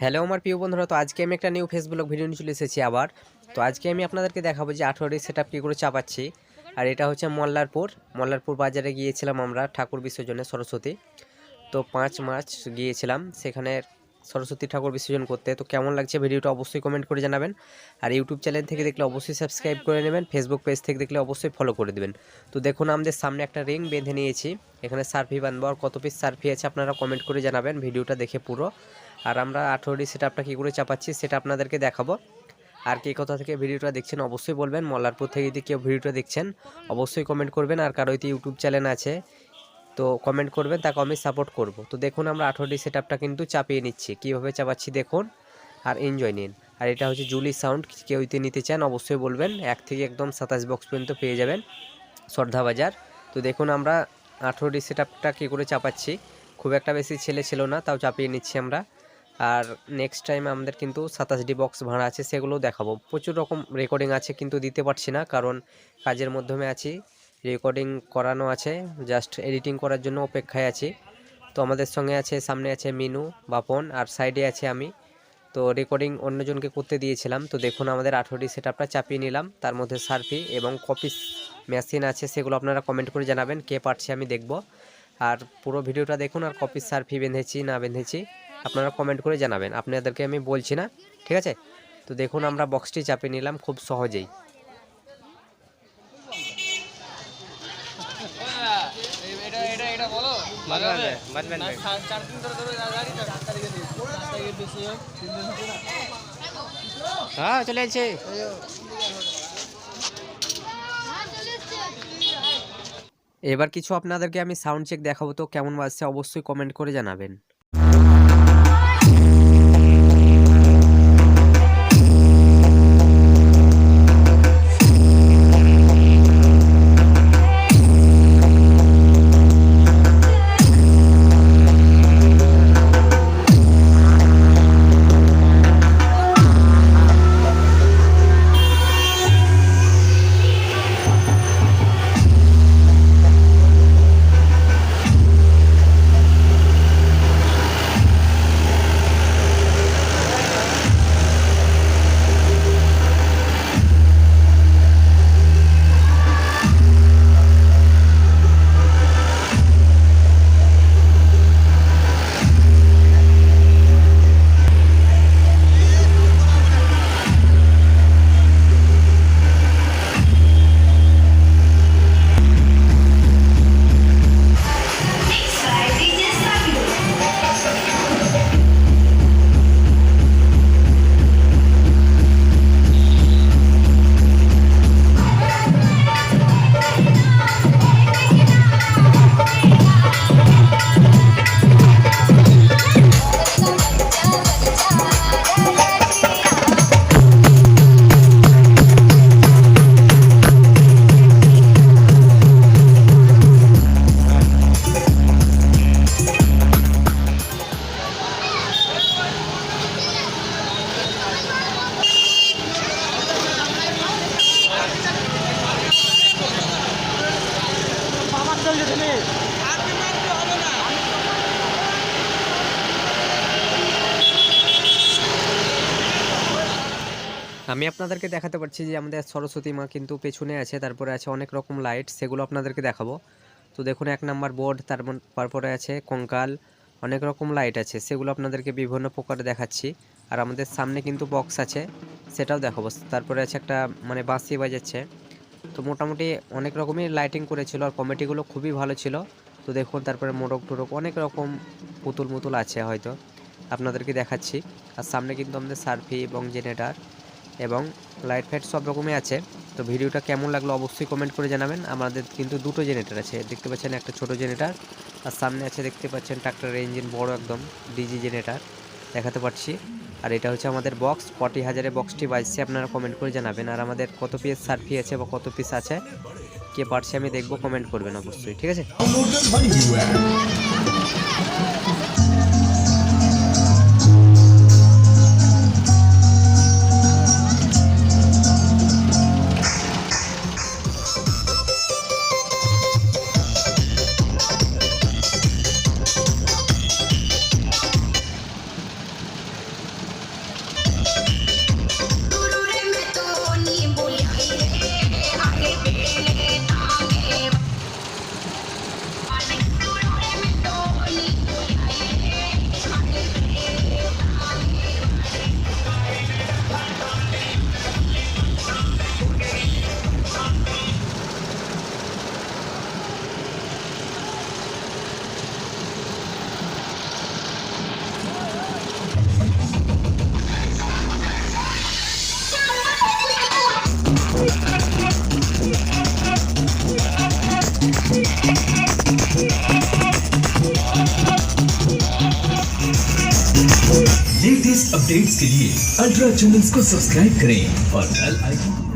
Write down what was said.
Hello আমার প্রিয় বন্ধুরা, তো আজকে আমি একটা নিউ ফেসবুক ভিডিও নিয়ে চলে এসেছি আবার। তো আজকে আমি আপনাদেরকে দেখাবো যে আঠেরোটি সেট আপ কী করে চাপাচ্ছি। আর এটা হচ্ছে মল্লারপুর। মল্লারপুর বাজারে গিয়েছিলাম আমরা ঠাকুর বিসর্জনে সরস্বতী। তো পাঁচ মার্চ গিয়েছিলাম, সেখানে সরস্বতী ঠাকুর বিসর্জন করতে। তো কেমন লাগছে ভিডিওটা অবশ্যই কমেন্ট করে জানাবেন। আর ইউটিউব চ্যানেল থেকে দেখলে অবশ্যই সাবস্ক্রাইব করে নেবেন ফেসবুক পেজ থেকে দেখলে অবশ্যই ফলো করে দেবেন। তো দেখুন, আমাদের সামনে একটা রিং বেঁধে নিয়েছি। এখানে সার্ফি বাঁধবো আর কত পিস সার্ফি আছে আপনারা কমেন্ট করে জানাবেন ভিডিওটা দেখে পুরো। আর আমরা আঠেরোটি সেটা আপটা কী করে চাপাচ্ছি, সেটা আপনাদেরকে দেখাবো। আর কে কোথা থেকে ভিডিওটা দেখছেন অবশ্যই বলবেন। মল্লারপুর থেকে যদি কেউ ভিডিওটা দেখছেন, অবশ্যই কমেন্ট করবেন। আর কারও ইউটিউব চ্যানেল আছে, তো কমেন্ট করবেন, তাকে আমি সাপোর্ট করব। তো দেখুন, আমরা আঠেরোটি সেট কিন্তু চাপিয়ে নিচ্ছি। কীভাবে চাপাচ্ছি দেখুন, আর এনজয় নিন। আর এটা হচ্ছে জুলি সাউন্ড কেউ যদি নিতে চান, অবশ্যই বলবেন। এক থেকে একদম সাতাশ বক্স পর্যন্ত পেয়ে যাবেন শ্রদ্ধা বাজার। তো দেখুন, আমরা আঠেরোটি সেট আপটা কী করে চাপাচ্ছি। খুব একটা বেশি ছেলে ছিল না, তাও চাপিয়ে নিচ্ছি আমরা। আর নেক্সট টাইম আমাদের কিন্তু সাতাশটি বক্স ভাড়া আছে সেগুলো দেখাবো। প্রচুর রকম রেকর্ডিং আছে, কিন্তু দিতে পারছি না, কারণ কাজের মাধ্যমে আছি। রেকর্ডিং করানো আছে জাস্ট এডিটিং করার জন্য অপেক্ষায় আছি। তো আমাদের সঙ্গে আছে, সামনে আছে মিনু, বাপন, আর সাইডে আছে আমি। তো রেকর্ডিং অন্যজনকে করতে দিয়েছিলাম, তো দেখুন আমাদের আঠেরোটি সেট আপটা চাপিয়ে নিলাম। তার মধ্যে সার্ফি এবং কপি মেশিন আছে, সেগুলো আপনারা কমেন্ট করে জানাবেন, কে পারছে আমি দেখব। আর পুরো ভিডিওটা দেখুন, আর কপি সার্ফি বেঁধেছি, না বেঁধেছি। আপনারা কমেন্ট করে জানাবেন। আপনাদেরকে আমি বলছি না, ঠিক আছে? তো দেখুন, আমরা বক্সটি চাপিয়ে নিলাম খুব সহজেই। হ্যাঁ চলে যাচ্ছে এবার কিছু আপনাদেরকে আমি সাউন্ড চেক দেখাবো, তো কেমন বাজছে অবশ্যই কমেন্ট করে জানাবেন। আমি আপনাদেরকে দেখাতে পারছি যে আমাদের সরস্বতী মা কিন্তু পেছনে আছে, তারপরে আছে অনেক রকম লাইট সেগুলো আপনাদেরকে দেখাবো। তো দেখুন, এক নাম্বার বোর্ড তারপরে আছে কঙ্কাল, অনেক রকম লাইট আছে, সেগুলো আপনাদেরকে বিভিন্ন প্রকারে দেখাচ্ছি। আর আমাদের সামনে কিন্তু বক্স আছে, সেটাও দেখাবো। তারপরে আছে একটা মানে বাঁশি বাজাচ্ছে। তো মোটামুটি অনেক রকমই লাইটিং করেছিল আর কমেডিগুলো খুবই ভালো ছিল। তো দেখুন, তারপরে মোরগ টোরক অনেক রকম পুতুল মুতুল আছে হয়তো, আপনাদেরকে দেখাচ্ছি। আর সামনে কিন্তু আমাদের সার্ফি এবং জেনারেটার এবং লাইট ফাইট সব রকমই আছে। তো ভিডিওটা কেমন লাগল অবশ্যই কমেন্ট করে জানাবেন। আমাদের কিন্তু দুটো জেনারেটার আছে। দেখতে পাচ্ছেন একটা ছোট জেনারেটার আর সামনে আছে দেখতে পাচ্ছেন ট্রাক্টরের ইঞ্জিন বড় একদম ডিজি জেনারেটার দেখাতে পারছি। আর এটা হচ্ছে আমাদের বক্স পটি হাজারে বক্সটি বাজছে, আপনারা কমেন্ট করে জানাবেন। আর আমাদের কত পিস সার্ফি আছে বা কত পিস আছে, কে পারছে আমি দেখব কমেন্ট করবেন অবশ্যই, ঠিক আছে? अपडेट्स के लिए अल्ट्रा चैनल्स को सब्सक्राइब करें और बेल आइकन